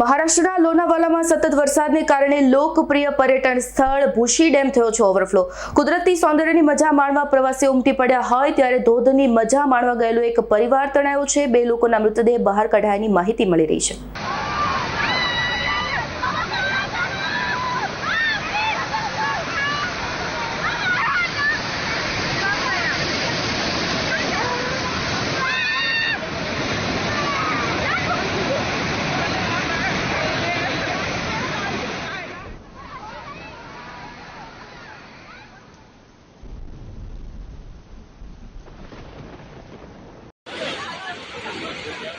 મહારાષ્ટ્રના લોનાવાલામાં સતત વરસાદને કારણે લોકપ્રિય પર્યટન સ્થળ ભૂશી ડેમ થયો છે ઓવરફ્લો. કુદરતી સૌંદર્યની મજા માણવા પ્રવાસીઓ ઉમટી પડ્યા હોય ત્યારે ધોધની મજા માણવા ગયેલો એક પરિવાર તણાયો છે. બે લોકોના મૃતદેહ બહાર કઢાયાની માહિતી મળી રહી છે. Obrigado.